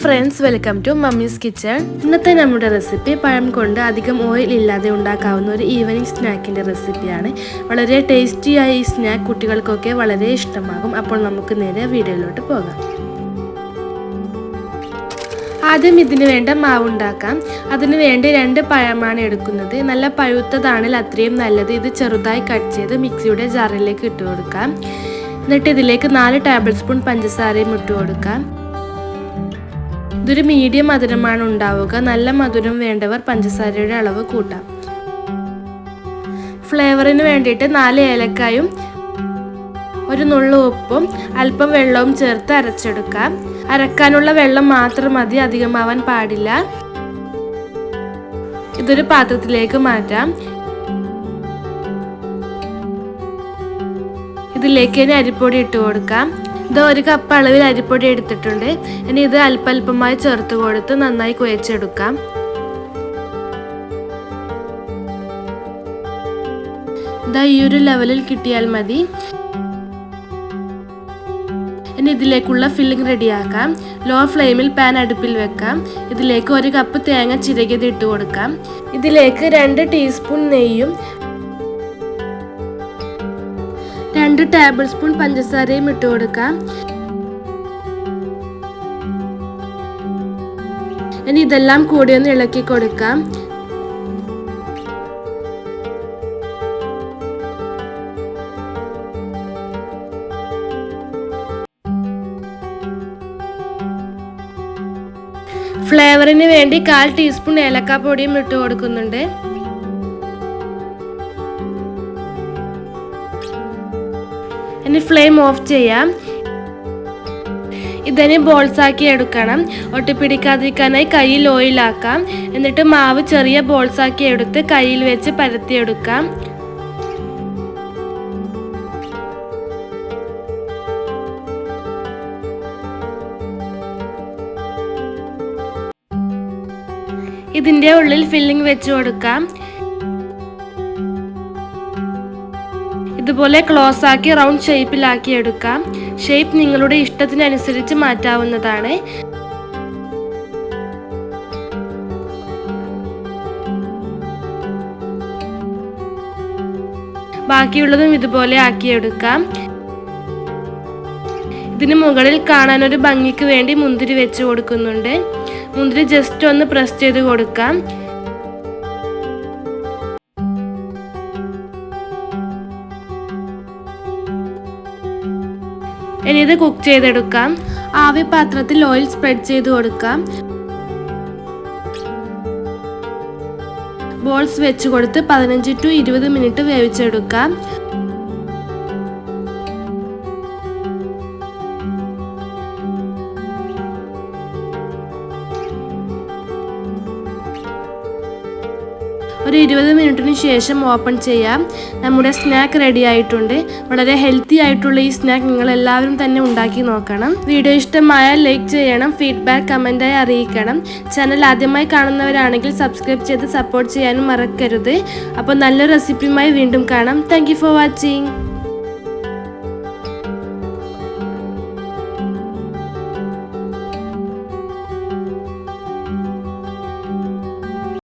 Friends welcome to mummy's kitchen ഇന്നത്തെ നമ്മുടെ recipe പഴം കൊണ്ട് അധികം ഓയിൽ ഇല്ലാതെ ഉണ്ടാക്കാവുന്ന ഒരു ഈവനിങ് സ്നാക്കിന്റെ റെസിപ്പിയാണ് വളരെ ടേസ്റ്റിയായ ഈ സ്നാക്ക് കുട്ടികൾക്കൊക്കെ വളരെ ഇഷ്ടമാകും. അപ്പോൾ നമുക്ക് നേരെ വീഡിയോയിലോട്ട് പോകാം. ആദ്യം ഇതിന് വേണ്ട മാവ് ഉണ്ടാക്കാം. അതിന് വേണ്ടി രണ്ട് പഴമാണ് എടുക്കുന്നത്. നല്ല പഴുത്തതാണെങ്കിൽ അത്രയും നല്ലത്. ഇത് ചെറുതായി കട്ട് ചെയ്ത് മിക്സിയുടെ ജാറിലേക്ക് ഇട്ട് കൊടുക്കാം. എന്നിട്ട് ഇതിലേക്ക് നാല് ടേബിൾ സ്പൂൺ പഞ്ചസാരയും ഇട്ട് കൊടുക്കാം. ഇതൊരു മീഡിയം മധുരമാണ് ഉണ്ടാവുക. നല്ല മധുരം വേണ്ടവർ പഞ്ചസാരയുടെ അളവ് കൂട്ടാം. ഫ്ലേവറിന് വേണ്ടിയിട്ട് നാല് ഏലക്കായും ഒരു നുള്ളു ഉപ്പും അല്പം വെള്ളവും ചേർത്ത് അരച്ചെടുക്കാം. അരക്കാനുള്ള വെള്ളം മാത്രം മതി അധികമാവാൻ പാടില്ല. ഇതൊരു പാത്രത്തിലേക്ക് മാറ്റാം. ഇതിലേക്ക് ഇനി അരിപ്പൊടി ഇട്ട് കൊടുക്കാം. ഇത് ഒരു കപ്പ് അളവിൽ അരിപ്പൊടി എടുത്തിട്ടുണ്ട്. ഇനി ഇത് അല്പല്പമായി ചേർത്ത് കൊടുത്ത് നന്നായി കുഴച്ചെടുക്കാം. ഇതാ ഈ ഒരു ലെവലിൽ കിട്ടിയാൽ മതി. ഇനി ഇതിലേക്കുള്ള ഫില്ലിംഗ് റെഡിയാക്കാം ലോ ഫ്ലെയിമിൽ പാൻ അടുപ്പിൽ വെക്കാം. ഇതിലേക്ക് ഒരു കപ്പ് തേങ്ങ ചിരകിയത് ഇട്ട് കൊടുക്കാം. ഇതിലേക്ക് രണ്ട് ടീസ്പൂൺ നെയ്യും രണ്ട് ടേബിൾ സ്പൂൺ പഞ്ചസാരയും ഇട്ട് കൊടുക്കാം. ഇനി ഇതെല്ലാം കൂടി ഒന്ന് ഇളക്കി കൊടുക്കാം. ഫ്ലേവറിന് വേണ്ടി കാൽ ടീസ്പൂൺ ഏലക്കാപ്പൊടിയും ഇട്ട് കൊടുക്കുന്നുണ്ട്. ഇനി ഫ്ലെയിം ഓഫ് ചെയ്യാം. ഇതിനെ ബോൾസ് ആക്കി എടുക്കണം. ഒട്ടിപ്പിടിക്കാതിരിക്കാനായി കയ്യിൽ ഓയിലാക്കാം എന്നിട്ട് മാവ് ചെറിയ ബോൾസ് ആക്കി എടുത്ത് കയ്യിൽ വെച്ച് പരത്തിയെടുക്കാം. ഇതിന്റെ ഉള്ളിൽ ഫില്ലിംഗ് വെച്ച് കൊടുക്കാം. ഇതുപോലെ ക്ലോസ് ആക്കി റൗണ്ട് ഷേപ്പിലാക്കി എടുക്കാം. ഷേപ്പ് നിങ്ങളുടെ ഇഷ്ടത്തിനനുസരിച്ച് മാറ്റാവുന്നതാണ്. ബാക്കിയുള്ളതും ഇതുപോലെ ആക്കിയെടുക്കാം ഇതിന് മുകളിൽ കാണാൻ ഒരു ഭംഗിക്ക് വേണ്ടി മുന്തിരി വെച്ച് കൊടുക്കുന്നുണ്ട്. മുന്തിരി ജസ്റ്റ് ഒന്ന് പ്രസ് ചെയ്ത് കൊടുക്കാം. ഇനി ഇത് കുക്ക് ചെയ്തെടുക്കാം. ആവി പാത്രത്തിൽ ഓയിൽ സ്പ്രെഡ് ചെയ്ത് കൊടുക്കാം. ബോൾസ് വെച്ച് കൊടുത്ത് പതിനഞ്ച് ടു ഇരുപത് മിനിറ്റ് വേവിച്ചെടുക്കാം. ഒരു ഇരുപത് മിനിറ്റിന് ശേഷം ഓപ്പൺ ചെയ്യാം. നമ്മുടെ സ്നാക്ക് റെഡി ആയിട്ടുണ്ട്. വളരെ ഹെൽത്തി ആയിട്ടുള്ള ഈ സ്നാക്ക് നിങ്ങൾ എല്ലാവരും തന്നെ ഉണ്ടാക്കി നോക്കണം. വീഡിയോ ഇഷ്ടമായാൽ ലൈക്ക് ചെയ്യണം ഫീഡ്ബാക്ക് കമന്റായി അറിയിക്കണം. ചാനൽ ആദ്യമായി കാണുന്നവരാണെങ്കിൽ സബ്സ്ക്രൈബ് ചെയ്ത് സപ്പോർട്ട് ചെയ്യാനും മറക്കരുത്. അപ്പോൾ നല്ല റെസിപ്പിയുമായി വീണ്ടും കാണാം. Thank for watching